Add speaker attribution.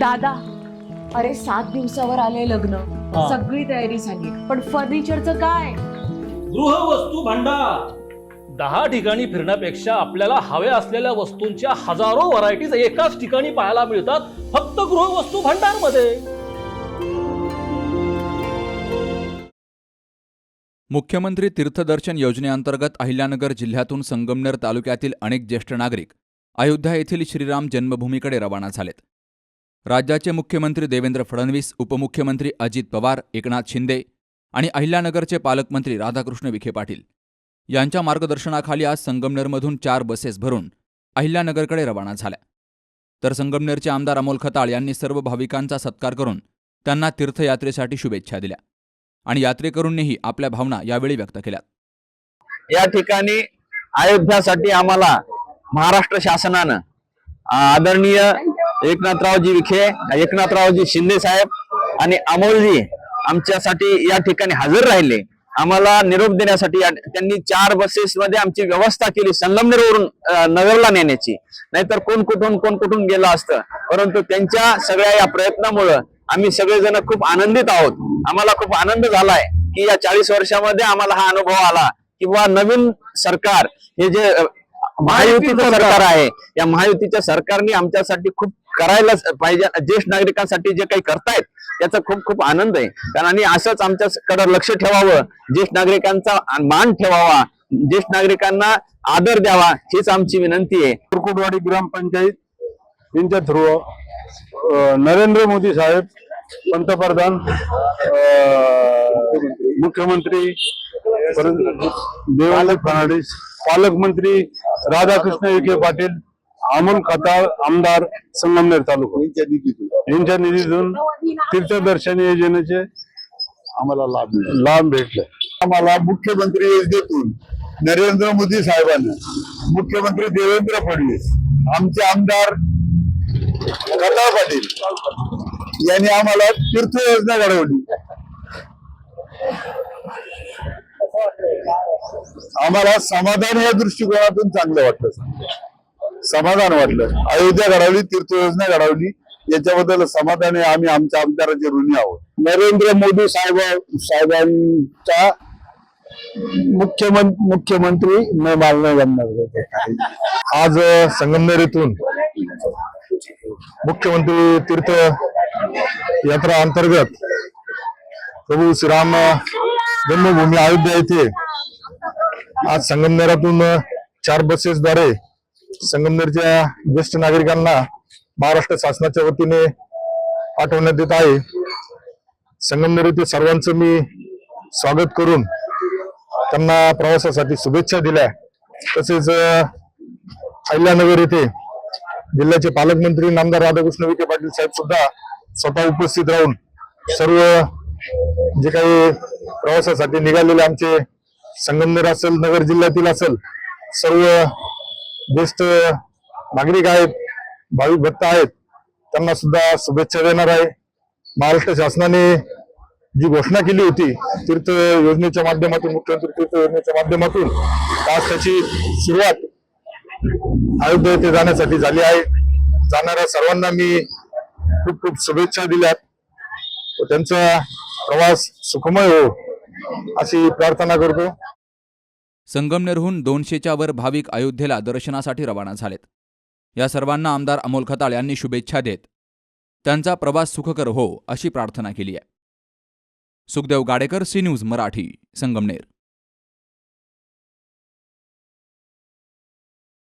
Speaker 1: दादा अरे सात दिवसावर आले लग्न.
Speaker 2: हा.
Speaker 1: सगळी तयारी झाली. पण फर्निचरचं काय?
Speaker 2: गृहवस्तू भांडार. दहा ठिकाणी फिरण्यापेक्षा आपल्याला हव्या असलेल्या वस्तूंच्या हजारो व्हरायटीज एकाच ठिकाणी पाहायला मिळतात फक्त गृहवस्तू भांडारमध्ये
Speaker 3: मुख्यमंत्री तीर्थदर्शन योजनेअंतर्गत अहिल्यानगर जिल्ह्यातून संगमनेर तालुक्यातील अनेक ज्येष्ठ नागरिक अयोध्या येथील श्रीराम जन्मभूमीकडे रवाना झालेत. राज्याचे मुख्यमंत्री देवेंद्र फडणवीस उपमुख्यमंत्री अजित पवार एकनाथ शिंदे आणि अहिल्यानगरचे पालकमंत्री राधाकृष्ण विखे पाटील यांच्या मार्गदर्शनाखाली आज संगमनेरमधून चार बसेस भरून अहिल्यानगरकडे रवाना झाल्या. तर संगमनेरचे आमदार अमोल खताळ यांनी सर्व भाविकांचा सत्कार करून त्यांना तीर्थयात्रेसाठी शुभेच्छा दिल्या आणि यात्रेकरूंनीही आपल्या भावना यावेळी व्यक्त केल्या
Speaker 4: या ठिकाणी अयोध्यासाठी आम्हाला महाराष्ट्र शासनानं आदरणीय एकनाथरावजी विखे एकनाथरावजी शिंदे साहेब आणि अमोलजी आमच्यासाठी या ठिकाणी हजर राहिले. आम्हाला निरोप देण्यासाठी त्यांनी चार बसेस मध्ये आमची व्यवस्था केली संगमनेरवरून नगरला नेण्याची. नाहीतर कोण कुठून कोण कुठून गेलं असतं. परंतु त्यांच्या सगळ्या या प्रयत्नामुळं आम्ही सगळेजण खूप आनंदित आहोत. आम्हाला खूप आनंद झालाय की या चाळीस वर्षामध्ये आम्हाला हा अनुभव आला. किंवा नवीन सरकार हे जे महायुतीचं सरकार. आहे. या महायुतीच्या सरकारने आमच्यासाठी खूप करायला पाहिजे. ज्येष्ठ नागरिकांसाठी जे काही करतायत त्याचा खूप खूप आनंद आहे. कारण आणि असंच आमच्याकडे लक्ष ठेवावं. ज्येष्ठ नागरिकांचा मान ठेवावा. ज्येष्ठ नागरिकांना आदर द्यावा. हीच आमची विनंती आहे.
Speaker 5: कुरकुटवाडी ग्रामपंचायत यांच्या थ्रू नरेंद्र मोदी साहेब पंतप्रधान मुख्यमंत्री देवेंद्र फडणवीस पालकमंत्री राधाकृष्ण विखे पाटील अमोल खताळ आमदार संगमनेर तालुका. यांच्या निधीतून. तीर्थदर्शन योजनेचे आम्हाला लाभ लाभ भेटले.
Speaker 6: आम्हाला मुख्यमंत्री योजनेतून नरेंद्र मोदी साहेबांना मुख्यमंत्री देवेंद्र फडणवीस आमचे आमदार कटाळ पाटील यांनी आम्हाला तीर्थ योजना घडवली. आम्हाला समाधान या दृष्टिकोनातून चांगलं वाटलं. समाधान वाटलं. अयोध्या घडवली तीर्थ योजना घडवली याच्याबद्दल समाधान आहे आम्ही आमच्या आमदाराचे ऋणी आहोत. नरेंद्र मोदी साहेब साहेबांचा मुख्यमंत्री मुख्यमंत्री न मानलं जमणार
Speaker 5: आज संगमनेर येथून मुख्यमंत्री तीर्थ यात्रा अंतर्गत प्रभू श्रीराम जन्मभूमी अयोध्या येथे आज संगमनेरातून चार बसेसद्वारे संगमनेरच्या ज्येष्ठ नागरिकांना महाराष्ट्र शासनाच्या वतीने पाठवण्यात येत आहे. संगमनेर येथे सर्वांचं मी स्वागत करून त्यांना प्रवासासाठी शुभेच्छा दिल्या. तसेच अहिल्यानगर येथे जिल्ह्याचे पालकमंत्री नामदार राधाकृष्ण विखे पाटील साहेब सुद्धा स्वतः उपस्थित राहून सर्व जे काही प्रवासासाठी निघालेले आमचे संगमनेर असेल नगर जिल्ह्यातील असेल सर्व ज्येष्ठ नागरिक आहेत भाविक भक्त आहेत त्यांना सुद्धा शुभेच्छा देणार आहे. महाराष्ट्र शासनाने जी घोषणा केली होती तीर्थ योजनेच्या माध्यमातून मुख्यमंत्री तीर्थ योजनेच्या माध्यमातून आज त्याची सुरुवात अयोध्या येथे जाण्यासाठी झाली आहे. जाणाऱ्या सर्वांना मी खूप खूप शुभेच्छा दिल्यात. व त्यांचा प्रवास सुखमय हो. अशी प्रार्थना करतो.
Speaker 3: संगमनेरहून दोनशेच्या वर भाविक अयोध्येला दर्शनासाठी रवाना झालेत. या सर्वांना आमदार अमोल खताळ यांनी शुभेच्छा देत त्यांचा प्रवास सुखकर हो अशी प्रार्थना केली आहे. Sukhdev Gadekar C news Marathi Sangamner.